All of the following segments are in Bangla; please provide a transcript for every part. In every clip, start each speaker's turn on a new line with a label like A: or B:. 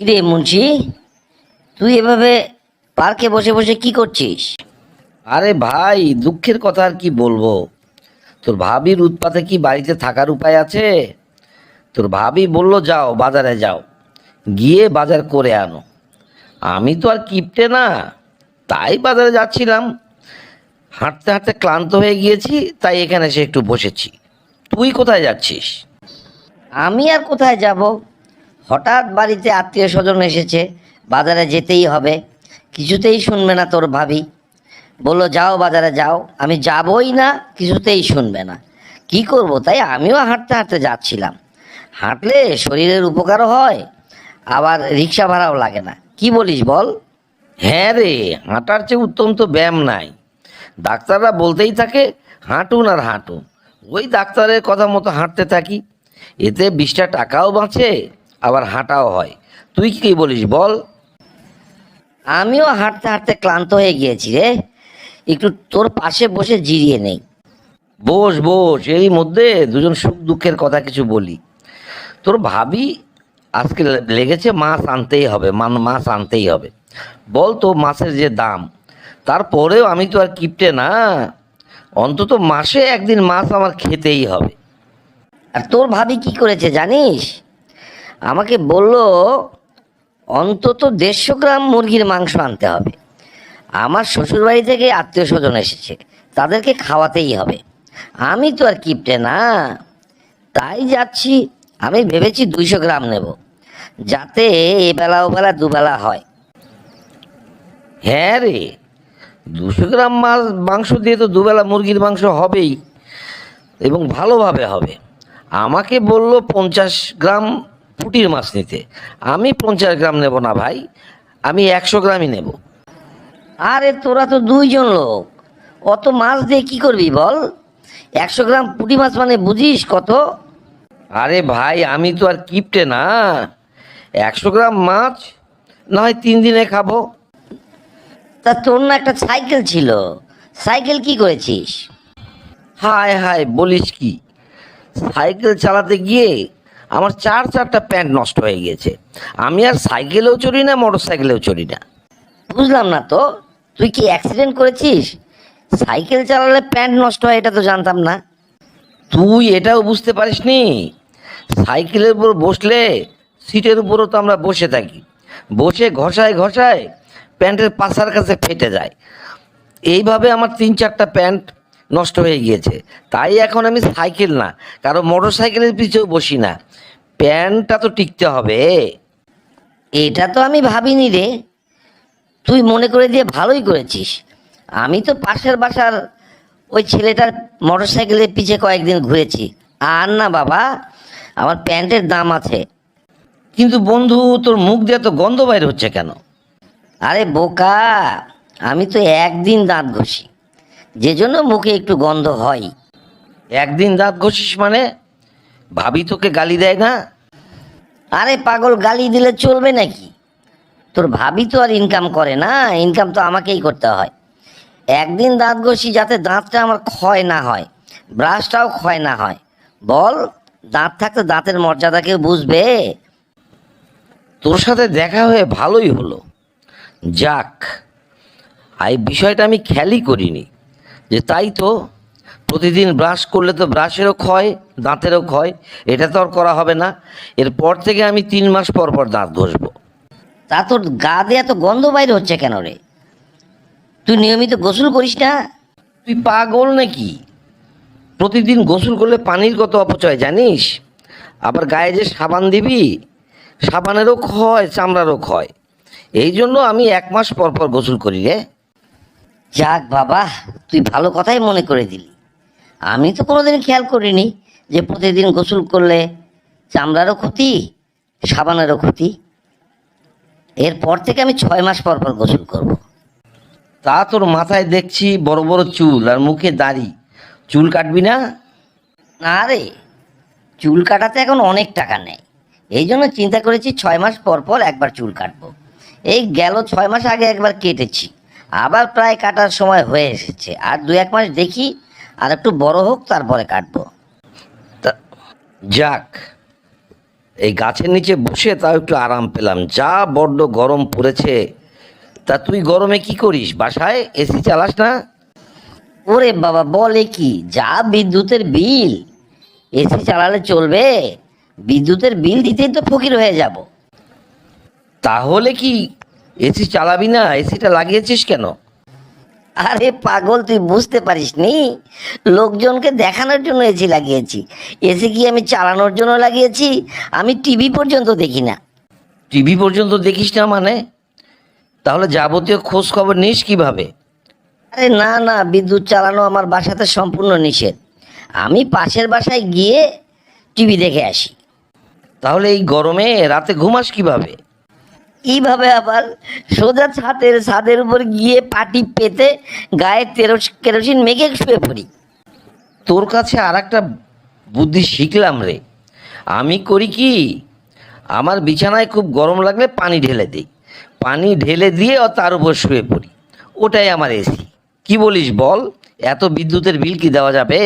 A: কিরে মুন্সি তুই এভাবে পার্কে বসে বসে কি করছিস?
B: আরে ভাই দুঃখের কথা আর কি বলব? তোর ভাবির উৎপাতে কি বাড়িতে থাকার উপায় আছে? তোর ভাবি বলল যাও বাজারে যাও গিয়ে বাজার করে আনো। আমি তো আর কিপটে না তাই বাজারে যাচ্ছিলাম। হাঁটতে হাঁটতে ক্লান্ত হয়ে গিয়েছি তাই এখানে এসে একটু বসেছি। তুই কোথায় যাচ্ছিস?
A: আমি আর কোথায় যাব? হঠাৎ বাড়িতে আত্মীয় স্বজন এসেছে, বাজারে যেতেই হবে। কিছুতেই শুনবে না তোর ভাবি। বলল, যাও বাজারে যাও, আমি যাবই না, কিছুতেই শুনবে না। কি করব তাই? আমিও হাঁটতে হাঁটতে যাচ্ছিলাম। হাঁটলে শরীরের উপকারও হয়, আবার রিক্সা ভাড়াও লাগে না। কি বলিস বল?
B: হ্যাঁ রে, হাঁটার চেয়ে উত্তম তো ব্যায়াম নাই। ডাক্তাররা বলতেই থাকে, হাঁটুন আর হাঁটুন। ওই ডাক্তারের কথা মতো হাঁটতে থাকি। এতে বিশটা টাকাও বাঁচে আবার হাঁটাও হয়। তুই কি বলিস বল?
A: আমিও হাঁটতে হাঁটতে ক্লান্ত হয়ে গিয়েছি রে। একটু তোর পাশে বসে জিরিয়ে নেই।
B: বস বস এরই মধ্যে দুজন সুখ দুঃখের কথা কিছু বলি। তোর ভাবি আজকে লেগেছে মাছ আনতেই হবে মান মাছ আনতেই হবে। বল তো মাছের যে দাম। তারপরেও আমি তো আর কিপটে না। অন্তত মাসে একদিন মাছ আমার খেতেই হবে।
A: আর তোর ভাবি কি করেছে জানিস? আমাকে বলল, অন্তত দেড়শো গ্রাম মুরগির মাংস আনতে হবে। আমার শ্বশুরবাড়ি থেকে আত্মীয় স্বজন এসেছে, তাদেরকে খাওয়াতেই হবে। আমি তো আর কিপটে না। তাই যাচ্ছি, আমি ভেবেছি দুইশো গ্রাম নেব, যাতে এবেলা ওবেলা দুবেলা হয়।
B: হ্যাঁ রে, দুশো গ্রাম মাছ মাংস দিয়ে তো দুবেলা মুরগির মাংস হবেই এবং ভালোভাবে হবে। আমাকে বলল পঞ্চাশ গ্রাম পুটির মাছ নিতে। আমি পঞ্চাশ গ্রাম নেব না ভাই আমি একশো গ্রামই নেব।
A: আরে তোরা তো দুইজন লোক অত মাছ দিয়ে কি করবি বল? একশো গ্রাম পুঁটি মাছ মানে বুঝিস কত?
B: আরে ভাই আমি তো আর কিপটে না। একশো গ্রাম মাছ না হয় তিন দিনে খাব।
A: তা তোর না একটা সাইকেল ছিল সাইকেল কি করেছিস?
B: হায় হায় বলিস কি? সাইকেল চালাতে গিয়ে আমার চার চারটা প্যান্ট নষ্ট হয়ে গিয়েছে। আমি আর সাইকেলেও চড়ি না মোটর সাইকেলেও চড়ি না।
A: বুঝলাম না তো, তুই কি অ্যাক্সিডেন্ট করেছিস? সাইকেল চালালে প্যান্ট নষ্ট হয়, এটা তো জানতাম না।
B: তুই এটাও বুঝতে পারিসনি? সাইকেলের উপর বসলে সিটের উপরও তো আমরা বসে থাকি। বসে ঘষায় ঘষায় প্যান্টের পাশার কাছে ফেটে যায়। এইভাবে আমার তিন চারটা প্যান্ট নষ্ট হয়ে গিয়েছে। তাই এখন আমি সাইকেল না কারও মোটর সাইকেলের পিছেও বসি না। প্যান্টটা তো টিকতে হবে।
A: এটা তো আমি ভাবিনি রে। তুই মনে করে দিয়ে ভালোই করেছিস। আমি তো পাশের বাসার ওই ছেলেটার মোটর সাইকেলের পিছে কয়েকদিন ঘুরেছি। আর না বাবা আমার প্যান্টের দাম আছে।
B: কিন্তু বন্ধু তোর মুখ দিয়ে তো গন্ধ বাইর হচ্ছে কেন?
A: আরে বোকা আমি তো একদিন দাঁত ঘষি। যে জন্য মুখে একটু গন্ধ হয়।
B: একদিন দাঁত ঘষিস মানে? ভাবি তোকে গালি দেয় না?
A: আরে পাগল, গালি দিলে চলবে নাকি? তোর ভাবি তো আর ইনকাম করে না ইনকাম তো আমাকেই করতে হয়। একদিন দাঁত ঘষি যাতে দাঁতটা আমার ক্ষয় না হয় ব্রাশটাও ক্ষয় না হয়। বল, দাঁত থাকতে দাঁতের মর্যাদা কেউ বুঝবে?
B: তোর সাথে দেখা হয়ে ভালোই হলো। যাক, এই বিষয়টা আমি খেয়ালই করিনি। যে তাই তো প্রতিদিন ব্রাশ করলে তো ব্রাশেরও ক্ষয় দাঁতেরও ক্ষয় এটা তো আর করা হবে না। এরপর থেকে আমি তিন মাস পর পর দাঁত ঘষবো।
A: তা তোর গা দিয়ে এত গন্ধ বাইরে হচ্ছে কেন রে? তুই নিয়মিত গোসল করিস না?
B: তুই পাগল নাকি? প্রতিদিন গোসল করলে পানির কত অপচয় জানিস? আবার গায়ে যে সাবান দিবি সাবানেরও ক্ষয় চামড়ারও ক্ষয়। এই জন্য আমি এক মাস পর পর গোসল করি রে।
A: যাক বাবা তুই ভালো কথাই মনে করে দিলি। আমি তো কোনোদিন খেয়াল করিনি যে প্রতিদিন গোসল করলে চামড়ারও ক্ষতি সাবানেরও ক্ষতি। এরপর থেকে আমি ছয় মাস পর পর গোসল করব।
B: তা তোর মাথায় দেখছি বড় বড় চুল আর মুখে দাড়ি। চুল কাটবি না?
A: না রে চুল কাটাতে এখন অনেক টাকা নেয় এই জন্য চিন্তা করেছি ছয় মাস পর পর একবার চুল কাটবো। এই গেল ছয় মাস আগে একবার কেটেছি। আবার প্রায় কাটার সময় হয়ে এসেছে। আর দু এক মাস দেখি, আর একটু বড় হোক, তারপরে কাটবো।
B: যাক, এই গাছের নিচে বসে তাও একটু আরাম পেলাম। যা বড্ড গরম পড়েছে, তা তুই গরমে কি করিস? বাসায় এসি চালাস না?
A: ওরে বাবা, বলে কি? যা বিদ্যুতের বিল, এসি চালালে চলবে। বিদ্যুতের বিল দিতেই তো ফকির হয়ে যাব।
B: তাহলে কি এসি চালাবি না এসিটা লাগিয়েছিস কেন?
A: আরে পাগল তুই বুঝতে পারিস নি লোকজনকে দেখানোর জন্য এসি লাগিয়েছি। এসি কি আমি চালানোর জন্য লাগিয়েছি? আমি টিভি পর্যন্ত দেখি না।
B: টিভি পর্যন্ত দেখিস না মানে? তাহলে যাবতীয় খোঁজ খবর নিস কীভাবে?
A: আরে না না বিদ্যুৎ চালানো আমার বাসাতে সম্পূর্ণ নিষেধ। আমি পাশের বাসায় গিয়ে টিভি দেখে আসি।
B: তাহলে এই গরমে রাতে ঘুমাস কীভাবে?
A: এইভাবে আবার সোজা ছাদের ছাদের উপর গিয়ে পাটি পেতে গায়ে তেরো কেরোসিন মেখে শুয়ে পড়ি।
B: তোর কাছে আর একটা বুদ্ধি শিখলাম রে। আমি করি কি, আমার বিছানায় খুব গরম লাগলে পানি ঢেলে দিই। পানি ঢেলে দিয়ে ও তার উপর শুয়ে পড়ি। ওটাই আমার এসি কি বলিস বল, এত বিদ্যুতের বিল কি দেওয়া যাবে?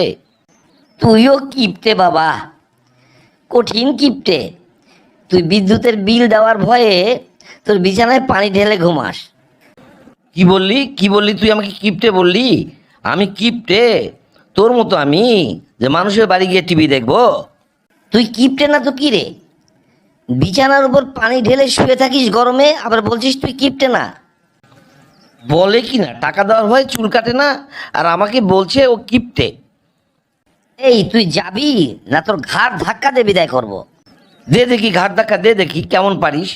A: তুইও কিপটে বাবা। কঠিন কিপটে। তুই বিদ্যুতের বিল দেওয়ার ভয়ে তোর বিছানায় পানি ঢেলে ঘুমাস।
B: কি বললি? কি বললি তুই আমাকে কিপটে বললি? আমি কিপটে? তোর মতো আমি যে মানুষের বাড়ি গিয়ে টিভি দেখব?
A: তুই কিপটে না তো কি রে বিছানার উপর পানি ঢেলে শুয়ে থাকিস গরমে আবার বলছিস তুই কিপটে না।
B: বলে কি না? টাকা দেওয়ার ভয় চুল কাটে না? আর আমাকে বলছে ও কিপটে।
A: এই তুই যাবি না তোর ঘাড় ধাক্কা দিয়ে বিদায় করব।
B: দে দেখি ঘাট ধাক্কা দে দেখি কেমন পারিস?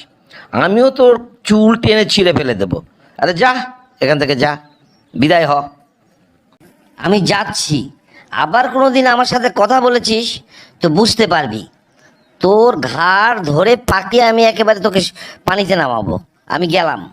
B: আমিও তোর চুল টেনে ছিঁড়ে ফেলে দেবো। আরে যা, এখান থেকে যা। বিদায় হ।
A: আমি যাচ্ছি। আবার কোনো দিন আমার সাথে কথা বলেছিস, তো বুঝতে পারবি। তোর ঘাড় ধরে পাকিয়ে আমি একেবারে তোকে পানিতে নামাবো। আমি গেলাম।